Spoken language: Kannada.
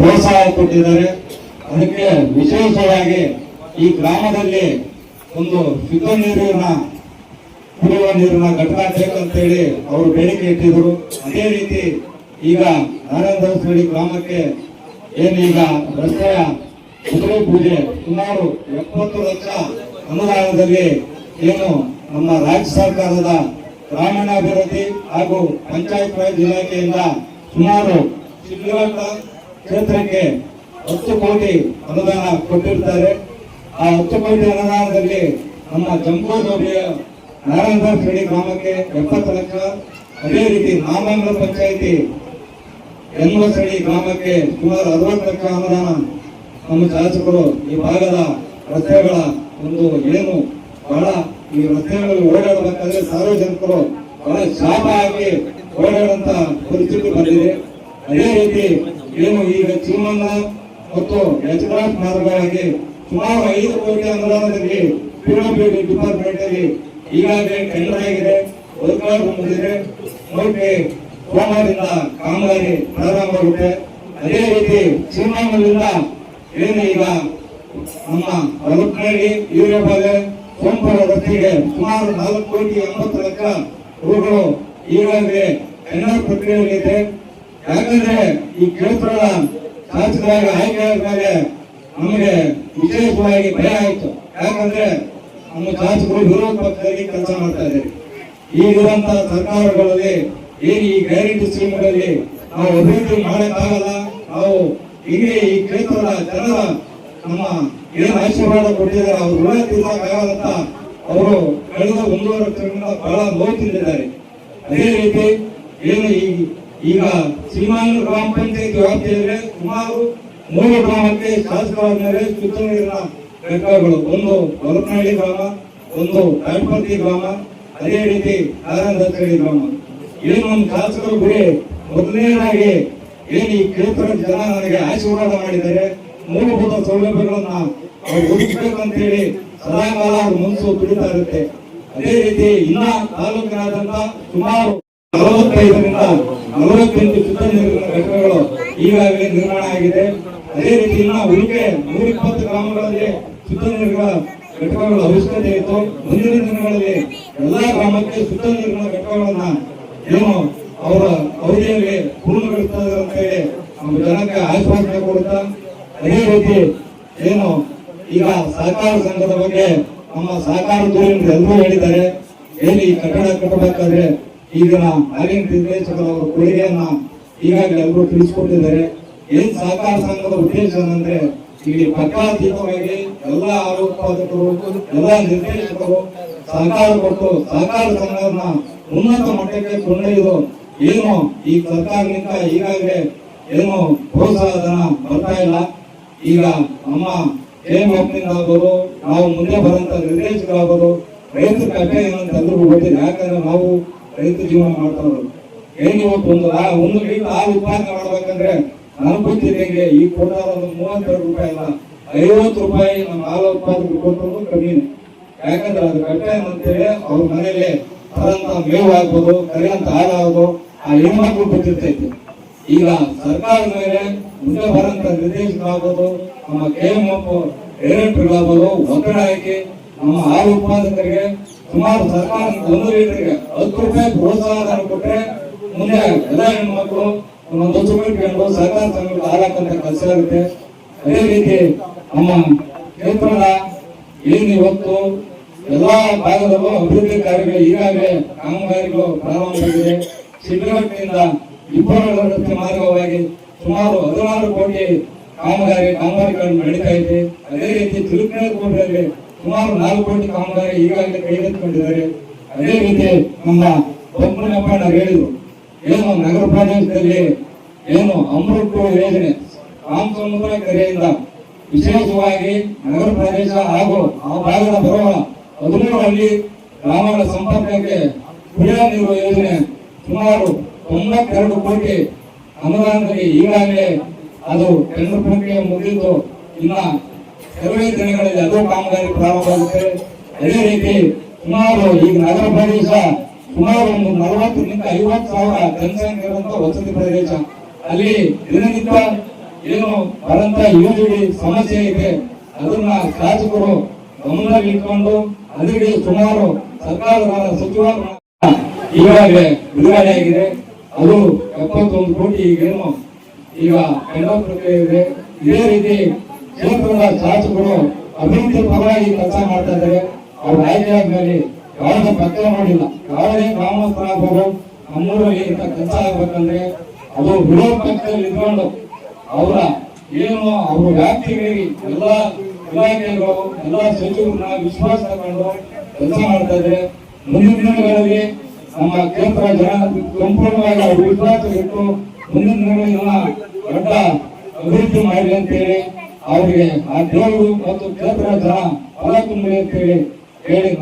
ಪ್ರೋತ್ಸಾಹ ಕೊಟ್ಟಿದ್ದಾರೆ. ಅದಕ್ಕೆ ವಿಶೇಷವಾಗಿ ಈ ಗ್ರಾಮದಲ್ಲಿ ಒಂದು ಶುದ್ಧ ನೀರಿನ ಕುಡಿಯುವ ನೀರಿನ ಅಂತ ಬೇಕಂತೇಳಿ ಅವರು ಬೇಡಿಕೆ ಇಟ್ಟಿದ್ರು. ಅದೇ ರೀತಿ ಈಗ ನಾರಾಯಣಿ ಗ್ರಾಮಕ್ಕೆ ಏನೀಗ ರಸ್ತೆಯ ಕುದುರೆ ಪೂಜೆ ಸುಮಾರು ಎಪ್ಪತ್ತು ಲಕ್ಷ ಅನುದಾನದಲ್ಲಿ ಏನು ನಮ್ಮ ರಾಜ್ಯ ಸರ್ಕಾರದ ಗ್ರಾಮೀಣಾಭಿವೃದ್ಧಿ ಹಾಗೂ ಪಂಚಾಯತ್ ರಾಜ್ ಇಲಾಖೆಯಿಂದ ಸುಮಾರು ಶಿಡ್ಲಘಟ್ಟ ಕ್ಷೇತ್ರಕ್ಕೆ ಹತ್ತು ಕೋಟಿ ಅನುದಾನ ಕೊಟ್ಟಿರ್ತಾರೆ. ಆ ಹತ್ತು ಕೋಟಿ ಅನುದಾನದಲ್ಲಿ ನಮ್ಮ ಜಂಬೂದೋಡಿಯ ರೆಡ್ಡಿ ಗ್ರಾಮಕ್ಕೆ ಎಪ್ಪತ್ತು ಲಕ್ಷ. ಅದೇ ರೀತಿ ನಾಮಂಗಲ ಪಂಚಾಯಿತಿ ಎನ್ವಸಳ್ಳಿ ಗ್ರಾಮಕ್ಕೆ ಸುಮಾರು ಅರವತ್ತು ಲಕ್ಷ ಅನುದಾನ ನಮ್ಮ ಶಾಸಕರು ಈ ಭಾಗದ ರಸ್ತೆಗಳ ಒಂದು ಏನು ಬಹಳ ಈ ರಸ್ತೆಗಳಲ್ಲಿ ಓಡಾಡಬೇಕಾದ್ರೆ ಸಾರ್ವಜನಿಕರು ಬಹಳ ಶಾಪ ಹಾಕಿ ಓಡಾಡುವಂತ ಪರಿಸ್ಥಿತಿ ಬಂದಿದೆ. ಅದೇ ರೀತಿ ಏನು ಈಗ ಚೀಮಣ್ಣ ಮತ್ತು ಯಜಮಾನ್ ಮಾರ್ಗವಾಗಿ ಸುಮಾರು ಐದು ಕೋಟಿ ಅನುದಾನದಲ್ಲಿ ಪಿಡಬ್ಲ್ಯೂಡಿ ಡಿಪಾರ್ಟ್ಮೆಂಟ್ ಅಲ್ಲಿ ಈಗಾಗಲೇ ಟೆಂಡರ್ ಆಗಿದೆ. ಮುಗಿದಿದೆ ನೋಡ್ರಿ ಸೋಮವಾರದಿಂದ ಕಾಮಗಾರಿ ಪ್ರಾರಂಭವಾಗುತ್ತೆ ಅದೇ ರೀತಿ ಚೀಮಣ್ಣದಿಂದ ಏನು ಈಗ ನಮ್ಮ ಹೊಲಕ್ನಳ್ಳಿ ಯೂರೋಪಾಗೆ ಸೋಂಪುರ ರಸ್ತೆಗೆ ಸುಮಾರು ನಾಲ್ಕು ಕೋಟಿ ಎಂಬತ್ತು ಲಕ್ಷ ರೂಗಳು ಈಗಾಗಲೇ ಟೆಂಡರ್ ಪ್ರಕ್ರಿಯೆಯಲ್ಲಿದೆ. ಯಾಕಂದ್ರೆ ಈ ಕ್ಷೇತ್ರದ ಶಾಸಕರಾಗಿ ಆಯ್ಕೆ ಆದ್ಮೇಲೆ ನಮಗೆ ವಿಶೇಷವಾಗಿ ಭಯ ಆಯ್ತು. ಯಾಕಂದ್ರೆ ನಮ್ಮ ಶಾಸಕರು ವಿರೋಧ ಪಕ್ಷದಲ್ಲಿ ಕೆಲಸ ಮಾಡ್ತಾ ಇದ್ದಾರೆ. ಈಗಿರುವಂತಹ ಸರ್ಕಾರಗಳಲ್ಲಿ ಏನು ಈ ಗ್ಯಾರಂಟಿ ಸ್ಕೀಮ್ಗಳಲ್ಲಿ ನಾವು ಅಭಿವೃದ್ಧಿ ಮಾಡೋಕ್ಕಾಗಲ್ಲ. ನಾವು ಈಗ ಈ ಕ್ಷೇತ್ರದ ಜನರ ನಮ್ಮ ಏನು ಆಶೀರ್ವಾದ ಕೊಟ್ಟಿದ್ದಾರೆ, ಅವ್ರು ಋಣ ತೀರ್ಸಕ್ಕಾಗಲ್ಲ ಅವರು ಕಳೆದ ಒಂದೂವರೆ ವರ್ಷಗಳಿಂದ ಬಹಳ ನೋವು ತಿಂದಿದ್ದಾರೆ. ಅದೇ ರೀತಿ ಏನು ಈ ಈಗ ಸಿನಿಮಾ ಗ್ರಾಮ ಪಂಚಾಯತ್ ವ್ಯಾಪ್ತಿಯಲ್ಲಿ ಸುಮಾರು ಮೂರು ಗ್ರಾಮಕ್ಕೆ ಶಾಸಕರಾದ ಮೇಲೆ ಶುದ್ಧ ನೀರಿನ ಘಟಕಗಳು ಒಂದು ಹೊಲಪನಹಳ್ಳಿ ಗ್ರಾಮ, ಒಂದು ಕಾಡ್ಪತಿ ಗ್ರಾಮ, ಅದೇ ರೀತಿ ನಾರಾಯಣದತ್ತಹಳ್ಳಿ ಗ್ರಾಮ. ಏನು ನಮ್ಮ ಶಾಸಕರು ಗುರಿ ಮೊದಲನೇದಾಗಿ ಏನು ಈ ಕ್ಷೇತ್ರದ ಜನ ನನಗೆ ಆಶೀರ್ವಾದ ಮಾಡಿದ್ದಾರೆ. ಮೂಲಭೂತ ಸೌಲಭ್ಯಗಳನ್ನ ಅವ್ರು ಅಂತ ಸದಾಕಾಲ ಅವ್ರ ಮನಸ್ಸು ತುಳಿತಾ ಇರುತ್ತೆ. ಅದೇ ರೀತಿ ಇನ್ನ ತಾಲೂಕಿನಾದ್ಯಂತ ಸುಮಾರು ನಲವತ್ತೈದರಿಂದ ನಲವತ್ತೆಂಟು ಸುತ್ತ ನೀರಿನ ಘಟಕಗಳು ಈಗಾಗಲೇ ನಿರ್ಮಾಣ ಆಗಿದೆ. ಅದೇ ರೀತಿ ಇನ್ನ ಉಳಿಕೆ ನೂರ ಇಪ್ಪತ್ತು ಗ್ರಾಮಗಳಲ್ಲಿ ನೀರಿನ ಘಟಕಗಳು ಅವಶ್ಯಕತೆ ಇತ್ತು. ಮುಂದಿನ ದಿನಗಳಲ್ಲಿ ಎಲ್ಲಾ ಗ್ರಾಮಕ್ಕೆ ಶುದ್ಧ ನೀರಿನ ಘಟಕಗಳನ್ನ ಏನು ಅವರ ಅವಧಿಯಲ್ಲಿ ಪೂರ್ಣಗೊಳಿಸ್ತಾರೆ ಅಂತ ಹೇಳಿ ನಮ್ಮ ಜನಕ್ಕೆ ಆಶ್ವಾಸನೆ ಕೊಡುತ್ತಾ, ಅದೇ ರೀತಿ ಏನು ಈಗ ಸಹಕಾರ ಸಂಘದ ಬಗ್ಗೆ ನಮ್ಮ ಸಹಕಾರ ದೂರಿನ ಎಲ್ಲರೂ ಹೇಳಿದ್ದಾರೆ. ಏನು ಈ ಕಟ್ಟಡ ಕಟ್ಟಬೇಕಾದ್ರೆ ಈಗಿನ ಮಾಲಿನ್ಯ ನಿರ್ದೇಶಕರವರ ಕೊಡುಗೆಯನ್ನ ಈಗಾಗಲೇ ಎಲ್ಲರೂ ತಿಳಿಸಿಕೊಟ್ಟಿದ್ದಾರೆ. ಏನ್ ಸಹಕಾರ ಸಂಘದ ಉದ್ದೇಶ ಏನಂದ್ರೆ, ಇಲ್ಲಿ ಪಕ್ಷಾತೀತವಾಗಿ ಎಲ್ಲ ಆರೋಪಾದಕರು ಎಲ್ಲ ನಿರ್ದೇಶಕರು ಸಹಕಾರ ಕೊಟ್ಟು ಸಹಕಾರ ಸಂಘವನ್ನ ಉನ್ನತ ಮಟ್ಟಕ್ಕೆ ಕೊಂಡೊಯ್ದು ಏನು ಈ ಸರ್ಕಾರದಿಂದ ಈಗಾಗಲೇ ಏನು ಪ್ರೋತ್ಸಾಹ ಧನ ಬರ್ತಾ ಇಲ್ಲ. ಈಗ ನಮ್ಮ ಆಗ್ಬೋದು ನಾವು ಮುಂದೆ ಬರುವಂತ ನಿರ್ದೇಶಕರಾಗಬಹುದು ರೈತರ ಕಟ್ಟೆ ಏನಂತ ಎಲ್ರಿಗೂ ಯಾಕಂದ್ರೆ ನಾವು ರೈತ ಜೀವನ ಮಾಡ್ತಾ ಇರೋದು ಏನ್ ಇವತ್ತು ಒಂದು ಒಂದು ರೈತ ಆ ಉತ್ಪಾದನೆ ಮಾಡ್ಬೇಕಂದ್ರೆ ನನಗೆ ಗೊತ್ತಿದ್ದಂಗೆ ಈ ಕೋಟಾದ ಒಂದು ಮೂವತ್ತೆರಡು ರೂಪಾಯಿ ಅಲ್ಲ, ಐವತ್ತು ರೂಪಾಯಿ ನಮ್ಮ ಹಾಲು ಉತ್ಪಾದಕರು ಕೊಟ್ಟರು ಕಮ್ಮಿ ಯಾಕಂದ್ರೆ ಅದು ಕಟ್ಟೆ ಅಂತೇಳಿ ಅವ್ರ ಮನೆಯಲ್ಲಿ ಅದಂತ ಮೇವು ಆಗ್ಬೋದು ಕರಿಯಂತ ಹಾಲು ಆಗೋದು ಆ ಹೆಣ್ಮಕ್ಳು ಗೊತ್ತಿರ್ತೈತಿ ಈಗ ಸರ್ಕಾರದ ಮೇಲೆ ಮುಂದೆ ಬರಂತ ನಿರ್ದೇಶಕರಾಗ್ಬೋದು ನಮ್ಮ ಕೆ ಎಂ ಎಫ್ ಡೈರೆಕ್ಟರ್ಗಳಾಗ್ಬೋದು, ಒತ್ತಡ ಹಾಕಿ ನಮ್ಮ ಹಾಲು ಉತ್ಪಾದಕರಿಗೆ ಸುಮಾರು ಸರ್ಕಾರ ಒಂದು ಲೀಟರ್ಗೆ ಹತ್ತು ರೂಪಾಯಿ ಪ್ರೋತ್ಸಾಹ ಕೊಟ್ಟರೆ ಮುಂದೆ ಎಲ್ಲ ಹೆಣ್ಮಕ್ಳು ನಮ್ಮ ಹತ್ತು ರೂಪಾಯಿ ಸರ್ಕಾರ ಸಂಘಗಳು ಹಾಲಾಕಂತ ಕೆಲಸ ಆಗುತ್ತೆ. ಅದೇ ರೀತಿ ನಮ್ಮ ಕ್ಷೇತ್ರದ ಏನು ಇವತ್ತು ಎಲ್ಲ ಭಾಗದಲ್ಲೂ ಅಭಿವೃದ್ಧಿ ಕಾರ್ಯಗಳು ಈಗಾಗಲೇ ಕಾಮಗಾರಿಗಳು ಪ್ರಾರಂಭವಾಗಿದೆ ಶಿಬಿರಗಳಿಂದ ಇಬ್ಬರು ರಸ್ತೆ ಮಾರ್ಗವಾಗಿ ಸುಮಾರು ಹದಿನಾರು ಕೋಟಿ ಕಾಮಗಾರಿ, ಕಾಮಗಾರಿಗಳನ್ನು ನಡೀತಾ ಇದೆ. ಅದೇ ರೀತಿ ತಿರುಪತಿ ಸುಮಾರು ನಾಲ್ಕು ಕೋಟಿ ಕಾಮಗಾರಿ ಈಗಾಗಲೇ ಕೈಗೆತ್ತಿಕೊಂಡಿದ್ದಾರೆ. ಅದೇ ರೀತಿ ನಮ್ಮ ಬೊಮ್ಮನಪ್ಪಣ್ಣ ಹೇಳಿದ್ರು, ಏನು ನಗರ ಪ್ರದೇಶದಲ್ಲಿ ಏನು ಅಮೃತ ಯೋಜನೆ ರಾಮಚಂದ್ರ ಕರೆಯಿಂದ ವಿಶೇಷವಾಗಿ ನಗರ ಪ್ರದೇಶ ಹಾಗೂ ಆ ಭಾಗದ ಬರುವ ಹದಿಮೂರು ಹಳ್ಳಿ ಗ್ರಾಮಗಳ ಸಂಪರ್ಕಕ್ಕೆ ಕುಡಿಯುವ ನೀರು ಯೋಜನೆ ಸುಮಾರು ತೊಂಬತ್ತೆರಡು ಕೋಟಿ ಅನುದಾನದಲ್ಲಿ ಈಗಾಗಲೇ ಅದು ಟೆಂಡರ್ ಪ್ರಕ್ರಿಯೆ ಮುಗಿದು ಇನ್ನ ಕೆಲವೇ ದಿನಗಳಲ್ಲಿ ಅದು ಕಾಮಗಾರಿ ಪ್ರಾರಂಭವಾಗುತ್ತೆ ಅದೇ ರೀತಿ ಸುಮಾರು ಈಗ ನಗರ ಪ್ರದೇಶ ಸುಮಾರು ಒಂದು ನಲವತ್ತರಿಂದ ಐವತ್ತು ಸಾವಿರ ಜನಸಂಖ್ಯೆ ಇರುವಂತ ವಸತಿ ಪ್ರದೇಶ. ಅಲ್ಲಿ ದಿನನಿತ್ಯ ಏನು ಬರಂತ ಯುಜಿಡಿ ಸಮಸ್ಯೆ ಇದೆ. ಅದನ್ನ ಶಾಸಕರು ಗಮನದಲ್ಲಿ ಇಟ್ಕೊಂಡು ಸುಮಾರು ಸರ್ಕಾರದ ಸಚಿವರು ಈಗಾಗಲೇ ಬಿಡುಗಡೆ ಆಗಿದೆ. ಅದು ಎಪ್ಪತ್ತೊಂದು ಕೋಟಿ ಈಗೇನು ಈಗ ಟೆಂಡರ್ ಪ್ರಕ್ರಿಯೆ ಇದೆ. ಇದೇ ರೀತಿ ಕ್ಷೇತ್ರದ ಶಾಸಕರು ಅಭಿವೃದ್ಧಿ ಪರವಾಗಿ ಕೆಲಸ ಮಾಡ್ತಾ ಇದ್ದಾರೆ. ಅವ್ರ ಆಯ್ಕೆ ಆದ್ಮೇಲೆ ಯಾವುದೇ ಪಕ್ಕ ಮಾಡಿಲ್ಲ. ಯಾವುದೇ ಗ್ರಾಮಸ್ಥರಾಗಬಹುದು ನಮ್ಮೂರಲ್ಲಿ ಇಂಥ ಕೆಲಸ ಆಗ್ಬೇಕಂದ್ರೆ ಅದು ವಿರೋಧ ಪಕ್ಷದಲ್ಲಿ ಇದ್ಕೊಂಡು ಅವರ ಏನು, ಅವ್ರ ವ್ಯಾಪ್ತಿಗಳಿಗೆ ಎಲ್ಲ ಇಲಾಖೆಗಳು, ಎಲ್ಲ ಸಚಿವರನ್ನ ವಿಶ್ವಾಸ ತಗೊಂಡು ಕೆಲಸ ಮಾಡ್ತಾ ಇದ್ದಾರೆ. ಮುಂದಿನ ದಿನಗಳಲ್ಲಿ ನಮ್ಮ ಕ್ಷೇತ್ರ ಜನ ಸಂಪೂರ್ಣವಾಗಿ ಅವ್ರ ವಿಶ್ವಾಸ ಇಟ್ಟು ಮುಂದಿನ ದಿನಗಳಲ್ಲಿ ದೊಡ್ಡ ಅಭಿವೃದ್ಧಿ ಮಾಡಲಿ ಅಂತೇಳಿ ಅವರಿಗೆ ಆ ದೇವರು ಮತ್ತು ಕ್ಷೇತ್ರ ಜನ ಫಲ ತುಂಬಲಿ ಅಂತೇಳಿ ಹೇಳಿ